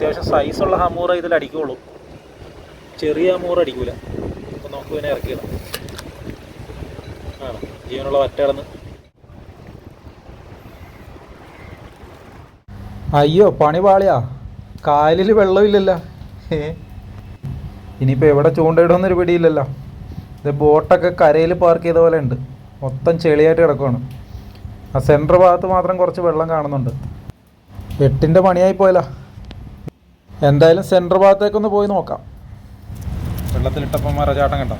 അത്യാവശ്യം സൈസുള്ള ഹമൂറ ഇതിൽ അടിക്കുള്ളൂ. ചെറിയ ഹമൂറ അടിക്കൂല. അപ്പം നമുക്ക് പിന്നെ ഇറക്കിയിടാം ആണ്? ജീവനുള്ള വറ്റകളന്ന്. അയ്യോ പണി പാളിയാ. കായലിൽ വെള്ളമില്ലല്ലോ ഇനിയിപ്പോൾ എവിടെ ചൂണ്ടയിടുമെന്നൊരു പിടിയില്ലല്ലോ. ഇത് ബോട്ടൊക്കെ കരയിൽ പാർക്ക് ചെയ്ത പോലെ ഉണ്ട്. മൊത്തം ചെളിയായിട്ട് കിടക്കുവാണ്. ആ സെന്റർ ഭാഗത്ത് മാത്രം കുറച്ച് വെള്ളം കാണുന്നുണ്ട്. എട്ടിന്റെ പണിയായി പോയല്ലോ. എന്തായാലും സെന്റർ ഭാഗത്തേക്കൊന്ന് പോയി നോക്കാം. വെള്ളത്തിലിട്ടപ്പം മറചാട്ടം കണ്ടോ?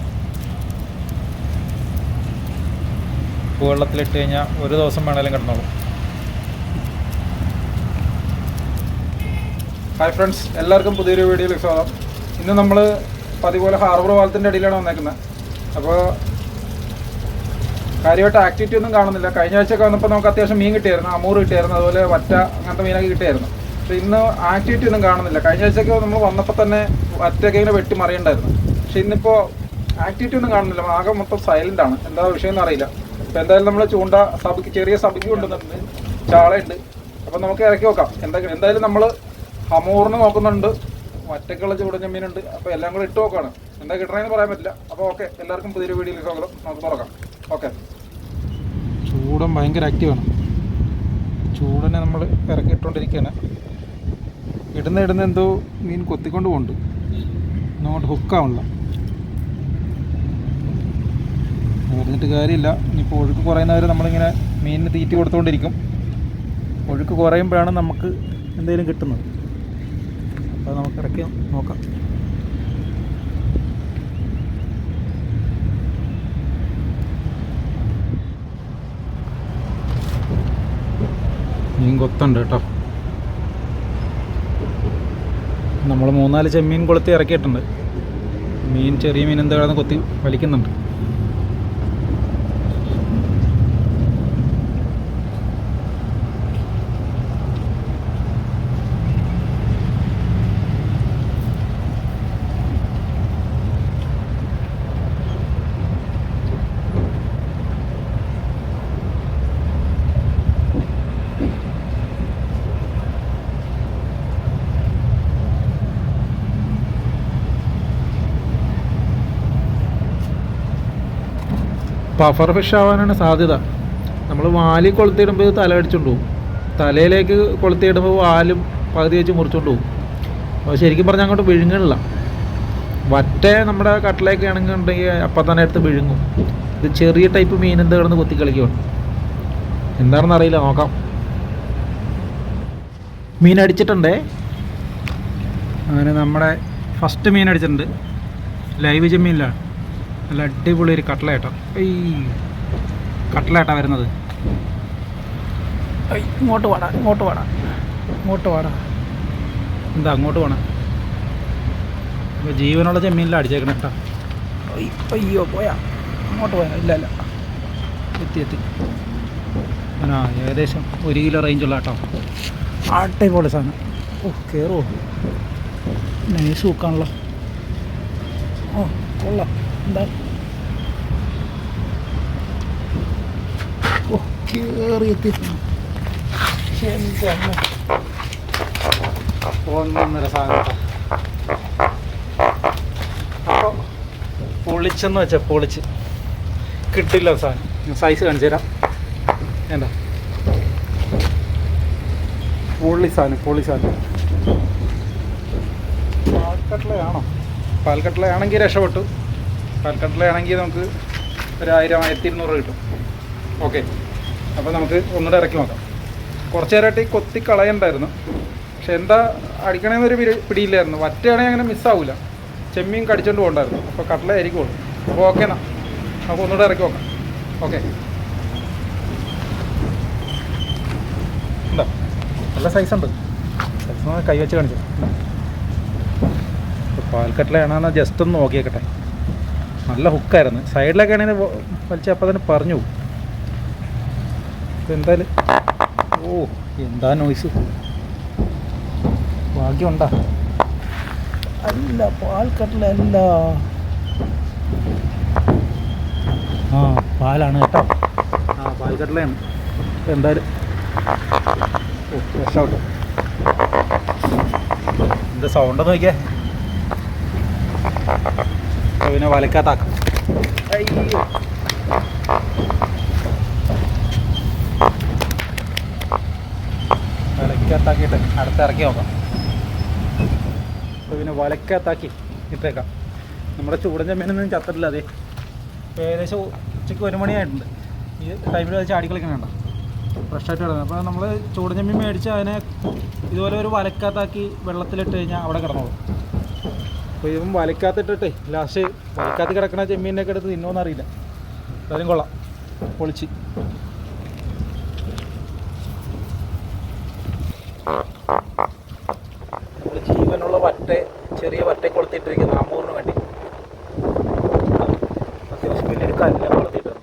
വെള്ളത്തിലിട്ട് കഴിഞ്ഞാൽ ഒരു ദിവസം വേണേലും കിടന്നോളൂ. ഹായ് ഫ്രണ്ട്സ് എല്ലാവർക്കും പുതിയൊരു വീഡിയോയിലേക്ക് സ്വാഗതം. ഇന്ന് നമ്മൾ പതിപോലെ ഹാർബർ പാലത്തിന്റെ അടിയിലാണ് വന്നേക്കുന്നത് അപ്പോൾ കാര്യമായിട്ട് ആക്ടിവിറ്റി ഒന്നും കാണുന്നില്ല. കഴിഞ്ഞ ആഴ്ചയൊക്കെ വന്നപ്പോൾ നമുക്ക് അത്യാവശ്യം മീൻ കിട്ടിയായിരുന്നു അമൂർ കിട്ടിയായിരുന്നു അതുപോലെ വറ്റ അങ്ങനത്തെ മീനൊക്കെ കിട്ടിയായിരുന്നു. പക്ഷേ ഇന്ന് ആക്ടിവിറ്റി ഒന്നും കാണുന്നില്ല. കഴിഞ്ഞ ആഴ്ചയൊക്കെ നമ്മൾ വന്നപ്പോൾ തന്നെ ഒറ്റയ്ക്ക് ഇങ്ങനെ വെട്ടി മറിയണ്ടായിരുന്നു പക്ഷെ ഇന്നിപ്പോൾ ആക്ടിവിറ്റി ഒന്നും കാണുന്നില്ല. ആകെ മൊത്തം സൈലന്റ് ആണ്. എന്താ വിഷയം എന്ന് അറിയില്ല. അപ്പോൾ എന്തായാലും നമ്മൾ ചൂണ്ട സബിക്ക് ചെറിയ സബിക്ക് കൊണ്ടുവന്നിട്ടുണ്ട്. ചാളയുണ്ട്. അപ്പം നമുക്ക് ഇറക്കി നോക്കാം എന്താ എന്തായാലും നമ്മൾ ഹമൂറിന് നോക്കുന്നുണ്ട്. ഒറ്റക്കുള്ള ചൂടഞ്ഞ മീനുണ്ട് അപ്പോൾ എല്ലാം കൂടെ ഇട്ട് നോക്കുകയാണ് എന്താ കിട്ടണമെന്ന് പറയാൻ പറ്റില്ല. അപ്പോൾ ഓക്കെ. എല്ലാവർക്കും പുതിയൊരു വീഡിയോയിൽ സ്വാഗതം. നമുക്ക് തുറക്കാം. ഓക്കെ. ചൂടൻ ഭയങ്കര ആക്റ്റീവാണ് ചൂടനെ നമ്മൾ ഇറക്കിയിട്ടുകൊണ്ടിരിക്കുകയാണ് ഇടുന്ന ഇടുന്ന എന്തോ മീൻ കൊത്തിക്കൊണ്ട് പോകുന്നുണ്ട് അങ്ങോട്ട് ഹുക്കാവണില്ല പറഞ്ഞിട്ട് കാര്യമില്ല. ഇനിയിപ്പോൾ ഒഴുക്ക് കുറയുന്നവരെ നമ്മളിങ്ങനെ മീനിന് തീറ്റി കൊടുത്തുകൊണ്ടിരിക്കും ഒഴുക്ക് കുറയുമ്പോഴാണ് നമുക്ക് എന്തെങ്കിലും കിട്ടുന്നത്. അപ്പോൾ നമുക്ക് ഇടയ്ക്ക് നോക്കാം. മീൻ കൊത്തുണ്ട് കേട്ടോ. നമ്മൾ മൂന്നാൽ ചെമ്മീൻ കൊളുത്തി ഇറക്കിയിട്ടുണ്ട്. മീൻ ചെറിയ മീൻ എന്താണെന്ന് കൊത്തി വലിക്കുന്നുണ്ട്. പഫർ ഫിഷ് ആവാനാണ് സാധ്യത. നമ്മൾ വാലി കൊളുത്തിയിടുമ്പോൾ ഇത് തല അടിച്ചുകൊണ്ട് പോകും തലയിലേക്ക് കൊളുത്തിയിടുമ്പോൾ വാലും പകുതി വെച്ച് മുറിച്ചുകൊണ്ട് പോകും അപ്പോൾ ശരിക്കും പറഞ്ഞാൽ അങ്ങോട്ട് വിഴുങ്ങണില്ല. വറ്റ നമ്മുടെ കട്ടിലേക്ക് ആണെങ്കിൽ ഉണ്ടെങ്കിൽ അപ്പം തന്നെ എടുത്ത് വിഴുങ്ങും. ഇത് ചെറിയ ടൈപ്പ് മീൻ എന്ത് കിടന്ന് കുത്തിക്കളിക്കുകയാണ് എന്താണെന്ന് അറിയില്ല നോക്കാം. മീൻ അടിച്ചിട്ടുണ്ടേ. അങ്ങനെ നമ്മുടെ ഫസ്റ്റ് മീൻ അടിച്ചിട്ടുണ്ട്. ലൈവ് ചെമ്മീനിലാണ്. നല്ല അടിപൊളി ഒരു കട്ട്ലേട്ടോ ഈ കട്ടലേട്ട വരുന്നത്. ഇങ്ങോട്ട് വാടാ ഇങ്ങോട്ട് വാടാ ഇങ്ങോട്ട് വാടാ. എന്താ അങ്ങോട്ട് വേണം അപ്പോൾ ജീവനുള്ള ചെമ്മീനിലാണ് അടിച്ചേക്കണം കേട്ടോ. അയ്യോ പോയാ. അങ്ങോട്ട് പോയാ ഇല്ല ഇല്ല. എത്തി എത്തി. ആ ഏകദേശം ഒരു കിലോ റേഞ്ചുള്ള കേട്ടോ. അടിപൊളി സാധനം. ഓ കയറുമോ നൈസ് നോക്കാണല്ലോ ഓ കൊള്ളാം. എന്താ? കയറി പൊളിച്ചെന്ന് വെച്ചാൽ പൊളിച്ച്. കിട്ടില്ല സാധനം. സൈസ് കാണിച്ചു തരാം. എന്താ പൊള്ളി സാധനം പൊള്ളി സാധനം. പാൽക്കട്ടളയാണോ? പാൽക്കട്ടളയാണെങ്കിൽ രക്ഷപ്പെട്ടു. പാൽക്കട്ടളയാണെങ്കിൽ നമുക്ക് ഒരു ആയിരം ആയിരത്തി ഇരുന്നൂറ് കിട്ടും. ഓക്കെ അപ്പോൾ നമുക്ക് ഒന്നുകൂടെ ഇറക്കി നോക്കാം. കുറച്ച് നേരമായിട്ട് കൊത്തി കളയണ്ടായിരുന്നു. പക്ഷെ എന്താ അടിക്കണമെന്നൊരു പിടി- പിടിയില്ലായിരുന്നു. വറ്റയാണെങ്കിൽ അങ്ങനെ മിസ്സാവില്ല ചെമ്മീൻ കടിച്ചോണ്ട് പോകണ്ടായിരുന്നു. അപ്പോൾ കട്ടള ആയിരിക്കുള്ളൂ. അപ്പോൾ ഓക്കെ എന്നാ. നമുക്ക് ഒന്നുകൂടെ ഇറക്കി നോക്കാം. ഓക്കെ ഉണ്ടോ? നല്ല സൈസ് ഉണ്ട്. സൈസ് കൈ വെച്ച് കാണിച്ചു. പാൽക്കട്ടിലാണെന്ന് ജസ്റ്റ് ഒന്ന് നോക്കിയേക്കട്ടെ. നല്ല ഹുക്കായിരുന്നു. സൈഡിലൊക്കെ ആണെങ്കിൽ വലിച്ച അപ്പം തന്നെ പറഞ്ഞു. പോകും എന്തായാലും ഓ എന്താ നോയ്സ് ഭാഗ്യമുണ്ടാ. അല്ല പാൽക്കട്ടിലല്ല ആ പാലാണ് കേട്ടോ. ആ പാൽക്കട്ടിലാണ് എന്തായാലും രക്ഷപ്പെട്ടു എന്താ സൗണ്ട് നോക്കിയേ. പിന്നെ വലക്കാത്താക്കും. വലക്കകത്താക്കിയിട്ട് അടുത്ത് ഇറക്കി നോക്കാം. അപ്പോൾ പിന്നെ വലക്കകത്താക്കി ഇട്ടേക്കാം. നമ്മുടെ ചൂടൻ ചെമ്മീനൊന്നും ചത്തിട്ടില്ല അതെ ഏകദേശം ഉച്ചയ്ക്ക് ഒരു മണിയായിട്ടുണ്ട്. ഈ ടൈമിൽ അത് ചാടി വേണ്ട ഫ്രഷായിട്ട് കിടക്കുന്നത് അപ്പോൾ നമ്മൾ ചൂടൻ ചെമ്മീൻ മേടിച്ച് അതിനെ ഇതുപോലെ ഒരു വലക്കകത്താക്കി വെള്ളത്തിലിട്ട് കഴിഞ്ഞാൽ അവിടെ കിടന്നോളും. അപ്പോൾ ഇവൻ വലക്കകത്തിട്ടിട്ടേ ലാസ്റ്റ് വലക്കകത്ത് കിടക്കണ ചെമ്മീനൊക്കെ എടുത്ത് തിന്നോന്ന് അറിയില്ല. എന്തായാലും കൊള്ളാം. പൊളിച്ച്. ജീവനുള്ള വറ്റ ചെറിയ വറ്റ കൊളുത്തിട്ടിരിക്കുന്ന അമൂറിന് വേണ്ടി അത്യാവശ്യം വലിയൊരു കല്ല് കൊളുത്തിയിട്ടുണ്ട്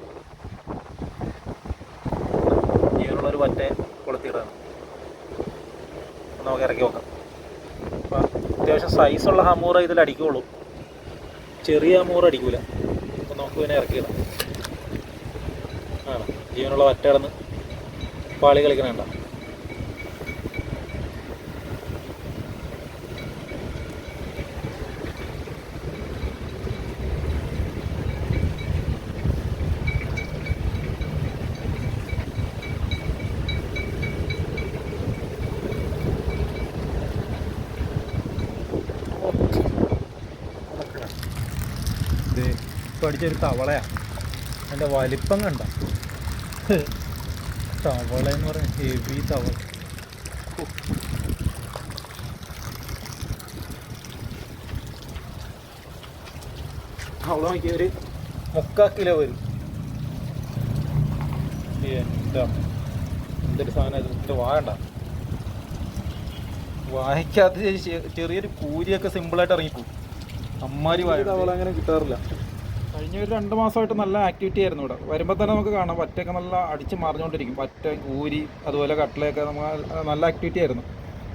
ജീവനുള്ള ഒരു വറ്റ കൊളുത്തിയിട്ടാണ് നമുക്ക് ഇറക്കി നോക്കാം അപ്പം അത്യാവശ്യം സൈസുള്ള ഹമൂറ ഇതിൽ അടിക്കുള്ളൂ. ചെറിയ ഹമൂറ അടിക്കൂല. അപ്പം നമുക്ക് പിന്നെ ഇറക്കിയിടാം ആണ്? ജീവനുള്ള വറ്റടന്ന് പാളി കളിക്കണേണ്ട ഇത് പഠിച്ചൊരു തവളയാണ് അതിന്റെ വലിപ്പം കണ്ട. തവള എന്ന് പറഞ്ഞ ഹെവി തവള. തവള നോക്കിയ ഒരു മുക്കാൽ കിലോ വരും. എന്താ? എന്തൊരു സാധനം ഇത്? ഇതിന്റെ വാഴണ്ട വായിക്കാത്ത ചെറിയൊരു കൂരിയൊക്കെ സിമ്പിളായിട്ട് ഇറങ്ങിപ്പോ അമ്മാരി വാഴ അങ്ങനെ കിട്ടാറില്ല. കഴിഞ്ഞ ഒരു രണ്ട് മാസമായിട്ട് നല്ല ആക്ടിവിറ്റി ആയിരുന്നു ഇവിടെ. വരുമ്പോൾ തന്നെ നമുക്ക് കാണാം പറ്റൊക്കെ നല്ല അടിച്ച് മറിഞ്ഞുകൊണ്ടിരിക്കും. പറ്റ കൂരി അതുപോലെ കട്ടിലൊക്കെ നമുക്ക് നല്ല ആക്ടിവിറ്റി ആയിരുന്നു.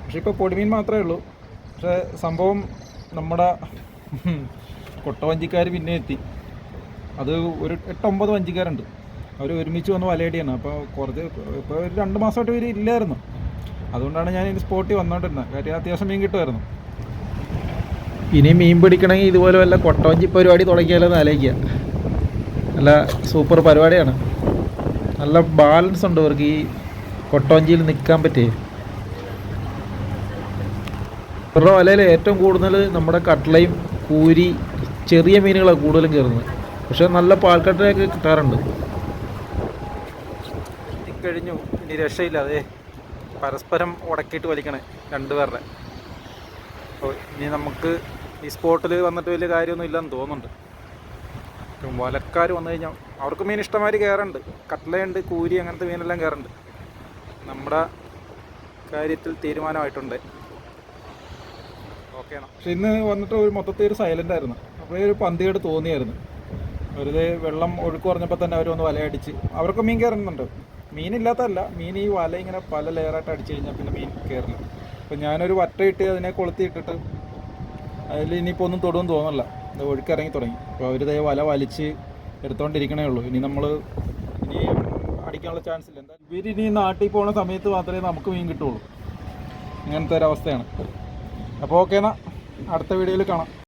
പക്ഷെ ഇപ്പോൾ പൊടിമീൻ മാത്രമേ ഉള്ളൂ. പക്ഷേ സംഭവം നമ്മുടെ കൊട്ടവഞ്ചിക്കാർ പിന്നെ എത്തി. അത് ഒരു എട്ടൊമ്പത് വഞ്ചിക്കാരുണ്ട്. അവർ ഒരുമിച്ച് വന്ന് വലയടിയാണ്. അപ്പോൾ കുറച്ച് ഇപ്പോൾ ഒരു രണ്ട് മാസമായിട്ട് ഇവർ ഇല്ലായിരുന്നു. അതുകൊണ്ടാണ് ഞാൻ ഈ സ്പോട്ടിൽ വന്നുകൊണ്ടിരുന്നത് കാര്യം അത്യാവശ്യം മീൻ കിട്ടുമായിരുന്നു. ഇനി മീൻ പിടിക്കണമെങ്കിൽ ഇതുപോലെ വല്ല കൊട്ടവഞ്ചി പരിപാടി തുടങ്ങിയാലോ എന്ന് ആലോചിക്കുക. നല്ല സൂപ്പർ പരിപാടിയാണ്. നല്ല ബാലൻസ് ഉണ്ട് ഇവർക്ക്. ഈ കൊട്ടവഞ്ചിയിൽ നിൽക്കാൻ പറ്റേ ഇവരുടെ വലയിൽ ഏറ്റവും കൂടുതൽ നമ്മുടെ കട്ട്ലയും കൂരി ചെറിയ മീനുകളാണ് കൂടുതലും കയറുന്നത്. പക്ഷെ നല്ല പാൽക്കട്ടയൊക്കെ കിട്ടാറുണ്ട്. കഴിഞ്ഞു ഇനി രക്ഷയില്ല. അതെ പരസ്പരം ഉടക്കിയിട്ട് വലിക്കണേ രണ്ടുപേരുടെ. അപ്പോൾ ഇനി നമുക്ക് ഈ സ്പോട്ടിൽ വന്നിട്ട് വലിയ കാര്യമൊന്നും ഇല്ലെന്ന് തോന്നുന്നുണ്ട്. വലക്കാർ വന്നു കഴിഞ്ഞാൽ അവർക്ക് മീൻ ഇഷ്ടമാതിരി കയറുണ്ട്. കട്ട്ലയുണ്ട് കൂരി അങ്ങനത്തെ മീനെല്ലാം കയറുണ്ട്. നമ്മുടെ കാര്യത്തിൽ തീരുമാനമായിട്ടുണ്ട്. ഓക്കെ പക്ഷെ ഇന്ന് വന്നിട്ട് ഒരു മൊത്തത്തിൽ ഒരു സൈലന്റ് ആയിരുന്നു. അപ്പോൾ ഒരു പന്തിയോട് തോന്നിയായിരുന്നു. വെറുതെ വെള്ളം ഒഴുക്ക് കുറഞ്ഞപ്പോൾ തന്നെ അവർ വന്ന് വലയടിച്ച്. അവർക്ക് മീൻ കയറുന്നുണ്ട്. മീനില്ലാത്തതല്ല മീൻ ഈ വല ഇങ്ങനെ പല ലെയറായിട്ട് അടിച്ചു കഴിഞ്ഞാൽ പിന്നെ മീൻ കയറില്ല. അപ്പോൾ ഞാനൊരു വറ്റ ഇട്ട് അതിനെ കൊളുത്തി ഇട്ടിട്ട് അതിൽ ഇനിയിപ്പോൾ ഒന്നും തൊടുമെന്ന് തോന്നല്ല ഒഴുക്കിറങ്ങി തുടങ്ങി. അപ്പോൾ അവർ വല വലിച്ച് എടുത്തോണ്ടിരിക്കണേ ഉള്ളൂ. ഇനി നമ്മൾ ഇനി അടിക്കാനുള്ള ചാൻസ് ഇല്ല. എന്താ ഇവർ ഇനി നാട്ടിൽ പോകുന്ന സമയത്ത് മാത്രമേ നമുക്ക് മീൻ കിട്ടുള്ളൂ. ഇങ്ങനത്തെ ഒരവസ്ഥയാണ് അപ്പോൾ ഓക്കെ എന്നാൽ അടുത്ത വീഡിയോയിൽ കാണാം.